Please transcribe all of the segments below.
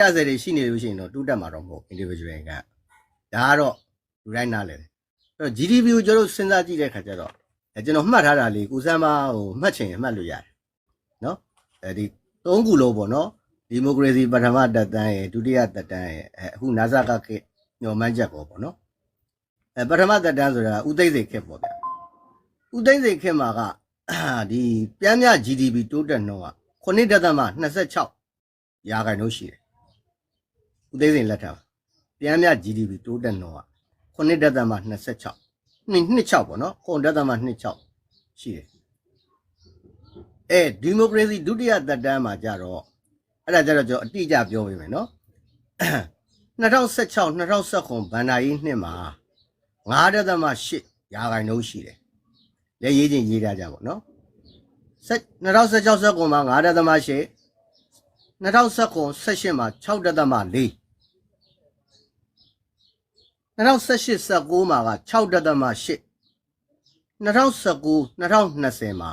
ရစတွေရှိနေလို့ရှိရင်တော့တူးတက်မှာတော့မဟုတ် individual ကဒါကတော့လူတိုင်းနားလဲတယ်အဲ့တော့ GDP ကိုကျွန်တော်တို့စဉ်းစားကြည့်တဲ့ခါကျတော့အဲကျွန်တော်မှတ်ထားတာလေးကိုစမ်းမဟိုမှတ်ချင်ရင်မှတ်လို့ရတယ်နော်အဲဒီသုံးခုလုံးပေါ့နော်ဒီမိုကရေစီပထမတက်တန်းရဲ့ဒုတိယတက်တန်းရဲ့အဲအခုနာဇာကခေညော်မှန်းချက်ပေါ့ပေါ့နော်အဲပထမတက်တန်းဆိုတာဥသိမ့်စိတ်ခေပေါ့ဗျာဥသိမ့်စိတ်ခေမှာကဒီပြန်မြ GDP တိုးတက်နှုန်းက9.26ရာခိုင်နှုန်းရှိတယ် ဦးသိန်းစိန်လက်ထက်မှာပြန်မြ GDP တိုးတက်နှုန်းက9.26နှစ်26ပေါ့နော်9.26ရှိတယ်အဲဒီမိုကရေစီဒုတိယသက်တမ်းမှာကြတော့အဲ့ဒါကြတော့ကျွန်တော်အတိအကျပြောပေးမယ်နော်2016 2019ဘဏ္ဍာရေးနှစ်မှာ9.8ရာခိုင်နှုန်းရှိတယ်လက်ရေးချင်းရေးထားကြပါနော်2016 19မှာ9.8 2019 18မှာ6.4 2018 19မှာက6.8 2019 2020မှာ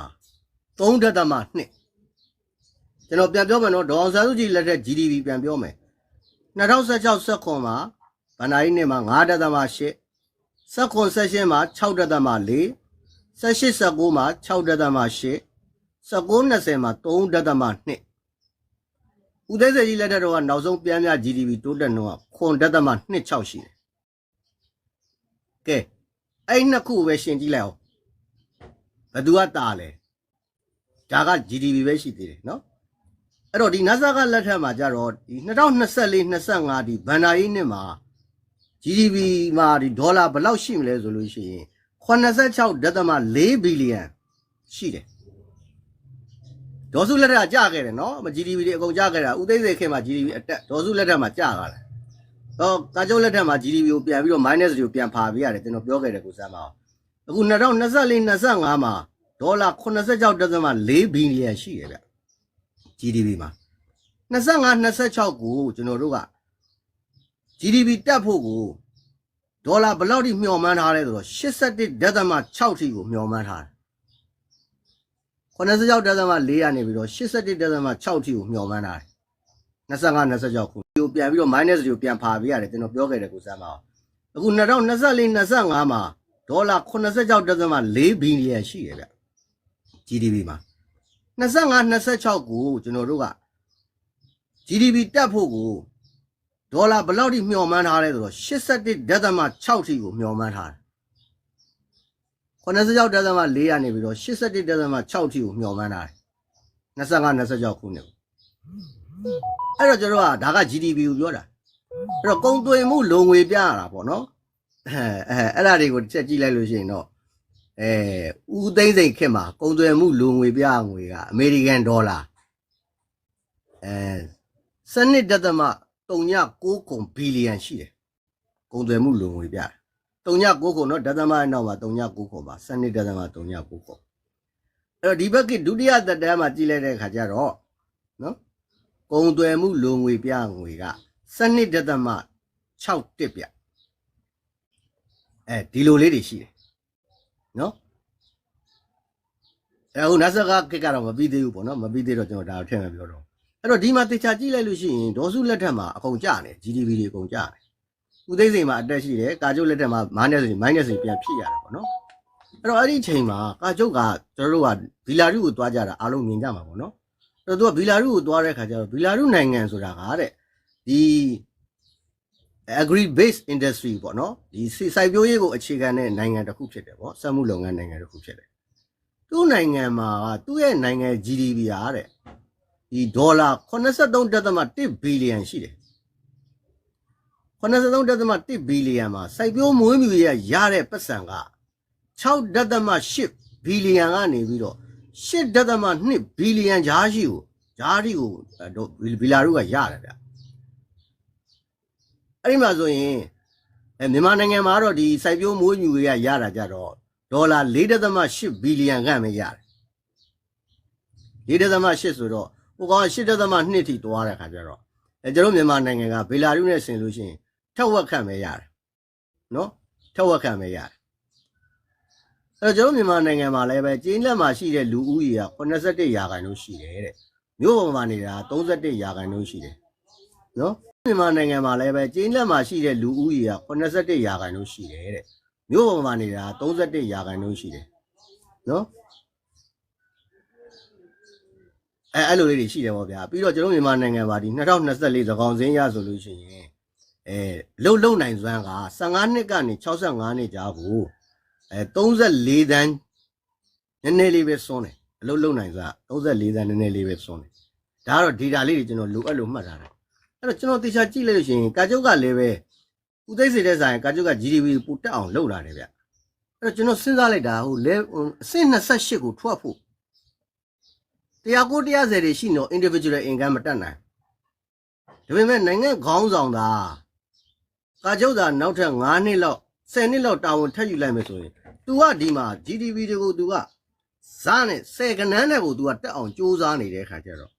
3.2ကျွန်တော်ပြန်ပြောမယ်နော်ဒေါအောင်ဆန်းစုကြည်လက်ထက် GDP ပြန်ပြောမယ်2016 19မှာဗန်နာရီနှစ်မှာ9.8 19 18မှာ6.4 18 19မှာ6.8 19 20မှာ3.2ဦးသိန်းစိန်ကြီးလက်ထက်တော့ကနောက်ဆုံးပြန်မြ GDP တိုးတက်နှုန်းက9.26ရှိတယ်။ ကဲအဲ့နှစ်ခုပဲရှင်းကြည့်လိုက်အောင်။ဘယ်သူကတာလဲ။ဒါက GDP ပဲရှိသေးတယ်နော်။အဲ့တော့ဒီ NASA ကလက်ထက်မှာကြတော့ဒီ2024 25ဒီဘန်နာရေးနှစ်မှာ GDP မှာဒီဒေါ်လာဘယ်လောက်ရှိမလဲဆိုလို့ရှိရင်86.4ဘီလီယံရှိတယ်။ဒေါ်စုလက်ထက်ကကြာခဲ့တယ်နော်မ GDP တွေအကုန်ကြာခဲ့တာဦးသိန်းစိန်ခေတ်မှာ GDP အတက်ဒေါ်စုလက်ထက်မှာကြာခဲ့တယ်။ တော့ကာကျုံလက်ထက်မှာ GDP ကိုပြန်ပြီးတော့ minus တွေကိုပြန်ဖာပေးရတယ်ကျွန်တော်ပြောခဲ့တယ်ကိုစမ်းပါအောင်။အခု2024 25မှာဒေါ်လာ86.4ဘီလီယံရှိတယ်ဗျ။ GDP မှာ25 26ကိုကျွန်တော်တို့က GDP တက်ဖို့ကိုဒေါ်လာဘယ်လောက်ထိမျှော်မှန်းထားလဲဆိုတော့81.6ထိကိုမျှော်မှန်းထားတယ်86တက်သမ4ရနေပြီးတော့81တက်သမ6ထိကိုမျှော်မှန်းတာတယ် 25 26ခုဒီကိုပြန်ပြီးတော့ minus တွေကိုပြန်ဖာပေးရတယ်ကျွန်တော်ပြောခဲ့တယ်ကိုစမ်းပါအောင်အခု2024 25မှာဒေါ်လာ86တက်သမ4ဘီလီယံရှိတယ်ဗျ GDP မှာ25 26ကိုကျွန်တော်တို့က GDP တက်ဖို့ကိုဒေါ်လာဘယ်လောက်ထိမျှော်မှန်းထားလဲဆိုတော့81တက်သမ6ထိကိုမျှော်မှန်းထားတယ်86တက်သမ4ရနေပြီးတော့81တက်သမ6ထိကိုမျှော်မှန်းတာ25 26ခုနှစ်ကို အဲ့တော့ကျွန်တော်ကဒါက GDP ကိုပြောတာအဲ့တော့ကုန်သွယ်မှုလုံငွေပြရတာပေါ့နော်အဲအဲအဲ့ဒါတွေကိုတစ်ချက်ကြည့်လိုက်လို့ရှိရင်တော့အဲဦးသိန်းစိန်ခေတ်မှာကုန်သွယ်မှုလုံငွေပြငွေကအမေရိကန်ဒေါ်လာအဲစနစ်တက်သမ3.6ကုန်ဘီလီယံရှိတယ်ကုန်သွယ်မှုလုံငွေပြတယ်39ခုနော်ဒသမအနောက်မှာ39ခုပါစနစ်ဒသမ39ခုအဲ့တော့ဒီဘက်ကဒုတိယသက်တမ်းမှာကြည့်လိုက်တဲ့အခါကျတော့နော် ကုံသွယ်မှုလုံငွေပြငွေကစနစ်ဒသမ6တစ်ပြအဲဒီလိုလေးတွေရှိတယ်နော်အဲဟိုနတ်စကကကတော့မပြီးသေးဘူးပေါ့နော်မပြီးသေးတော့ကျွန်တော်ဒါကိုထည့်မပြောတော့အဲ့တော့ဒီမှာတေချာကြည့်လိုက်လို့ရှိရင်ဒေါ်စုလက်ထက်မှာအကုန်ကျနေ GDP တွေအကုန်ကျနေဦးသိန်းစိန်မှာအတက်ရှိတယ်ကာကျုပ်လက်ထက်မှာ minus တွေ minus တွေပြန်ဖြစ်ရတယ်ပေါ့နော်အဲ့တော့အဲ့ဒီအချိန်မှာကာကျုပ်ကကျွန်တော်တို့ကဘီလာရုကိုသွားကြတာအားလုံးမြင်ကြမှာပေါ့နော်အဲ့ တော့သူကဘီလာရုကိုသွားတဲ့ခါကျတော့ဘီလာရုနိုင်ငံဆိုတာကတဲ့ဒီ agri based industry ပေါ့နော်ဒီစိုက်ပျိုးရေးကိုအခြေခံတဲ့နိုင်ငံတစ်ခုဖြစ်တယ်ပေါ့စက်မှုလုပ်ငန်းနိုင်ငံတစ်ခုဖြစ်တယ်သူ့နိုင်ငံမှာကသူ့ရဲ့နိုင်ငံ GDP ဟာတဲ့ဒီဒေါ်လာ83.1ဘီလီယံရှိတယ်83.1ဘီလီယံမှာစိုက်ပျိုးမွေးမြူရေးရတဲ့ပတ်စံက6.8ဘီလီယံကနေပြီးတော့ 8.2ဘီလီယံဂျားရှိကိုဂျားဒီကိုဘီလာရုကရတယ်ဗျအဲ့ဒီမှာဆိုရင်အဲမြန်မာနိုင်ငံမှာတော့ဒီစိုက်ပျိုးမွေးမြူရေးရတာကြတော့ဒေါ်လာ4.8ဘီလီယံခန့်ပဲရတယ်4.8ဆိုတော့ဟိုကောင်8.2ထိတွားတဲ့ခါကျတော့အဲကျွန်တော်မြန်မာနိုင်ငံကဘီလာရုနဲ့ဆင်လို့ရှိရင်ထက်ဝက်ခန့်ပဲရတယ်နော်ထက်ဝက်ခန့်ပဲရတယ် အဲ့တော့ကျွန်တော်မြန်မာနိုင်ငံမှာလည်းပဲကျင်းလက်မှာရှိတဲ့လူဦးရေက81ရာခိုင်နှုန်းရှိတယ်တဲ့မြို့ပေါ်မှာနေတာ31ရာခိုင်နှုန်းရှိတယ်နော်မြန်မာနိုင်ငံမှာလည်းပဲကျင်းလက်မှာရှိတဲ့လူဦးရေက81ရာခိုင်နှုန်းရှိတယ်တဲ့မြို့ပေါ်မှာနေတာ31ရာခိုင်နှုန်းရှိတယ်နော်အဲအဲ့လိုလေးတွေရှိတယ်ပေါ့ဗျာပြီးတော့ကျွန်တော်မြန်မာနိုင်ငံမှာဒီ2024သကောင်စင်းရဆိုလို့ရှိရင်အဲလုံလုံနိုင်စွမ်းက15နှစ်ကနေ65နှစ်ကြာကို အဲ34တန်းနည်းနည်းလေးပဲစွန်းတယ်အလုံလုံနိုင်စွမ်း34တန်းနည်းနည်းလေးပဲစွန်းတယ်ဒါကတော့ data လေးတွေကျွန်တော်လိုအပ်လို့မှတ်ထားတယ်အဲ့တော့ကျွန်တော်တေချာကြည့်လိုက်လို့ရှိရင်ကာကျုပ်ကလည်းပဲဦးသိန်းစေတဲ့ဆိုင်ကာကျုပ်က GDP ပိုတက်အောင်လုပ်လာတယ်ဗျအဲ့တော့ကျွန်တော်စဉ်းစားလိုက်တာဟိုလဲဟိုအဆင့်28ကိုထွက်ဖို့တရားကိုတရားစယ်တွေရှိနေတော့ individual income မတက်နိုင်ဒါပေမဲ့နိုင်ငံခေါင်းဆောင်သာကာကျုပ်သာနောက်ထပ်9နှစ်လောက်10နှစ်လောက်တာဝန်ထပ်ယူလိုက်မယ်ဆိုရင် သူကဒီမှာ GDP တွေကိုသူကဇာနဲ့ဆယ်ကနန်းနဲ့ကိုသူကတက်အောင်စ조사နေတဲ့ခါကျတော့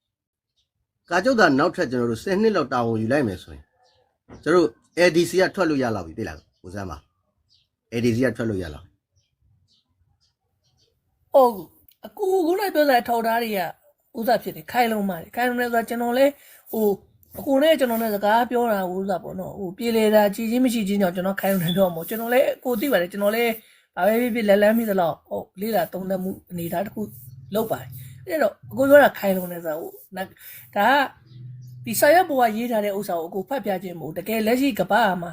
ကာကျုပ်သာနောက်ထပ်ကျွန်တော်တို့10နှစ်လောက်တာဝန်ယူလိုက်မယ်ဆိုရင်ကျွန်တော်တို့ ADC ကထွက်လို့ရလောက်ပြီတိလားကိုစမ်းပါ ADC ကထွက်လို့ရလောက်အော်အခုခုလိုက်ပြောတဲ့ထောက်ထားတွေကဥစားဖြစ်တယ်ခိုင်လုံးပါတယ်ခိုင်လုံးလဲဆိုတော့ကျွန်တော်လဲဟိုအကိုနဲ့ကျွန်တော်နဲ့စကားပြောတာဥစားပေါ့နော်ဟိုပြေလေတာကြည်ချင်းမရှိချင်းကြောင့်ကျွန်တော်ခိုင်လုံးတယ်တော့မို့ကျွန်တော်လဲကိုသိပါတယ်ကျွန်တော်လဲ ဘာပဲဖြစ်ဖြစ်လက်လန်းမိသလောက်ဟုတ်လေးလာသုံးသပ်မှုအနေထားတစ်ခုလုပ်ပါတယ်အဲ့တော့အကူပြောတာခိုင်လုံးနေဆိုဟိုဒါကဒီဆာရက်ဘွားရေးထားတဲ့ဥစ္စာကိုအကူဖတ်ပြခြင်းမို့တကယ်လက်ရှိကမ္ဘာမှာ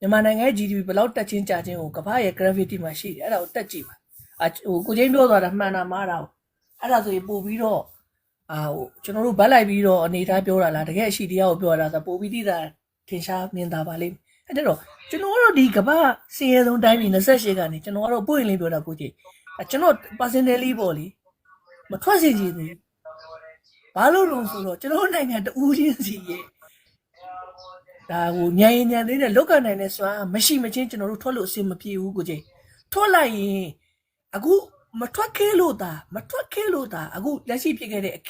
မြန်မာနိုင်ငံရဲ့ GDP ဘယ်လောက်တက်ချင်းကြချင်းကိုကမ္ဘာရဲ့ gravity မှာရှိတယ်အဲ့ဒါကိုတက်ကြည့်ပါအဟိုကိုချင်းပြောသွားတာမှန်တာမှားတာကိုအဲ့ဒါဆိုရင်ပို့ပြီးတော့အာဟိုကျွန်တော်တို့ဗတ်လိုက်ပြီးတော့အနေထားပြောတာလားတကယ်အရှိတရားကိုပြောတာဆိုပို့ပြီးတိတာထင်ရှားမြင်သာပါလိမ့် မယ်အဲ့တော့ကျွန်တော်တို့ဒီကမ္ဘာစင်ရဲဆုံးတိုင်းပြည်28ကနေကျွန်တော်တို့ပွင့်လင်းပြောတာကိုကြည့်အကျွန်တော် personally ပေါ့လေမထွက်စီကြည့်သေးဘာလို့လို့ဆိုတော့ကျွန်တော်နိုင်ငံတူးချင်းစီရဲ့ဒါဟိုညံရင်ညံသေးတဲ့လောက်ကနိုင်တဲ့စွမ်းမရှိမချင်းကျွန်တော်တို့ထွက်လို့အဆင်မပြေဘူးကိုကြည့်ထွက်လိုက်ရင်အခုမထွက်ခဲလို့သာမထွက်ခဲလို့သာအခုလက်ရှိဖြစ်ခဲ့တဲ့အခ